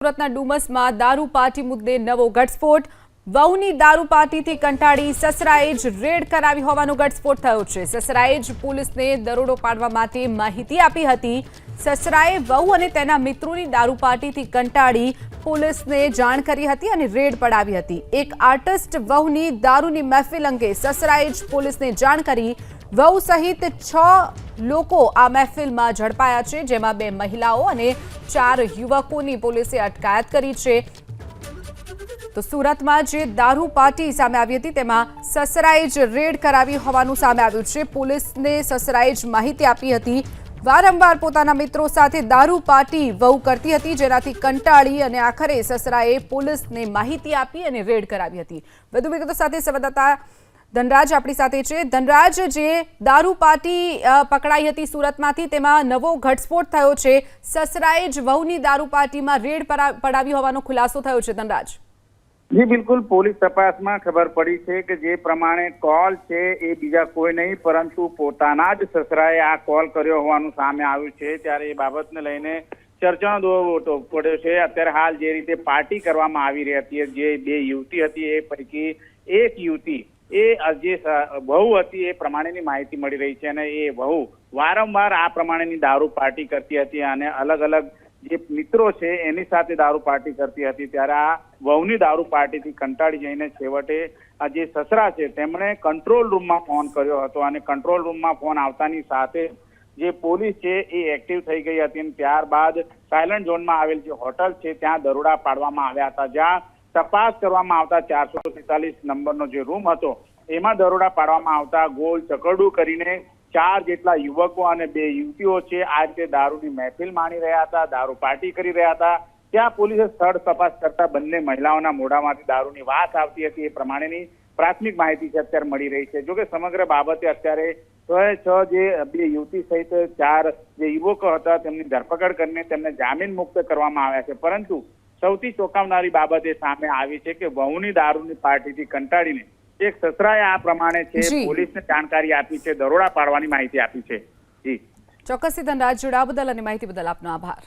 સુરતના ડુમસમાં દારૂ પાર્ટી મુદ્દે નવો ઘટસ્ફોટ વહુની દારૂ પાર્ટીથી કંટાળી સસરાએ જ રેડ કરાવી હોવાનો ઘટસ્ફોટ થયો છે. સસરાએ જ પોલીસને દરોડો પાડવા માટે માહિતી આપી હતી. સસરાએ વહુ અને તેના મિત્રોની દારૂ પાર્ટીથી કંટાળી પોલીસને જાણ કરી હતી અને રેડ પડાવી હતી. એક આર્ટિસ્ટ વહુની દારૂની મહેફિલ અંગે સસરાએ જ પોલીસને જાણ કરી વહુ સહિત છ લોકો આ મહેફિલમાં ઝડપાયા છે, જેમાં બે મહિલાઓ અને ચાર યુવકોની પોલીસે અટકાયત કરી છે. તો સુરતમાં જે દારૂ પાર્ટી સામે આવી હતી, તેમાં સસરાએ જ રેડ કરાવી હોવાનું સામે આવ્યું છે. પોલીસને સસરાએ જ માહિતી આપી હતી. વારંવાર પોતાના મિત્રો સાથે દારૂ પાર્ટી વહુ કરતી હતી, જેનાથી કંટાળી અને આખરે સસરાએ પોલીસને માહિતી આપી અને રેડ કરાવી હતી. વધુ વિગતો સાથે સંવાદદાતા ધનરાજ આપણી સાથે છે. ધનરાજ, જે દારૂ પાર્ટી પકડાઈ હતી સુરતમાંથી, તેમાં નવો ઘટસ્ફોટ થયો છે. સસરાએ જ વહુની દારૂ પાર્ટીમાં રેડ પડાવી હોવાનો ખુલાસો થયો છે, ધનરાજ. જી, બિલકુલ. પોલીસ તપાસમાં ખબર પડી છે કે જે પ્રમાણે કોલ છે એ બીજા કોઈ નહીં, પરંતુ પોતાના જ સસરાએ આ કોલ કર્યો હોવાનું સામે આવ્યું છે. ત્યારે એ બાબતને લઈને ચર્ચાનો દોર પડ્યો છે. અત્યારે હાલ જે રીતે પાર્ટી કરવામાં આવી રહી હતી, જે બે યુવતી હતી, એ પૈકી એક યુવતી એ જે વહુ હતી એ પ્રમાણેની માહિતી મળી રહી છે અને એ વહુ વારંવાર આ પ્રમાણેની દારૂ પાર્ટી કરતી હતી અને અલગ અલગ જે મિત્રો છે એની સાથે દારૂ પાર્ટી કરતી હતી. ત્યારે આ વહુની દારૂ પાર્ટીથી કંટાળી જઈને છેવટે આ જે સસરા છે તેમણે કંટ્રોલ રૂમમાં ફોન કર્યો હતો અને કંટ્રોલ રૂમમાં ફોન આવતાની સાથે જે પોલીસ છે એ એક્ટિવ થઈ ગઈ હતી અને ત્યારબાદ સાયલન્ટ ઝોનમાં આવેલ જે હોટલ છે ત્યાં દરોડા પાડવામાં આવ્યા હતા. જ્યાં તપાસ કરવામાં આવતા ચારસો તેતાલીસ નંબરનો જે રૂમ હતો, એમાં દરોડા પાડવામાં આવતા ગોલ ચકરડું કરીને ચાર જેટલા યુવકો અને બે યુવતીઓ છે, આ રીતે દારૂની મહેફિલ માણી રહ્યા હતા, દારૂ પાર્ટી કરી રહ્યા હતા. ત્યાં પોલીસે સ્થળ તપાસ કરતા બંને મહિલાઓના મોઢામાંથી દારૂની વાત આવતી હતી. એ પ્રમાણેની પ્રાથમિક માહિતી છે, અત્યારે મળી રહી છે. જોકે સમગ્ર બાબતે અત્યારે છ જે બે યુવતી સહિત ચાર જે યુવકો હતા, તેમની ધરપકડ કરીને તેમને જામીન મુક્ત કરવામાં આવ્યા છે. પરંતુ સૌથી ચોંકાવનારી બાબત એ સામે આવી છે કે વહુની દારૂની પાર્ટીથી કંટાળીને એક સસરાએ આ પ્રમાણે છે. પોલીસને જાણકારી આપી છે દરોડા પાડવાની માહિતી આપી છે. જી. ચોક્કસથી ધનરાજ જોડાવા બદલ અને માહિતી બદલ આપનો આભાર.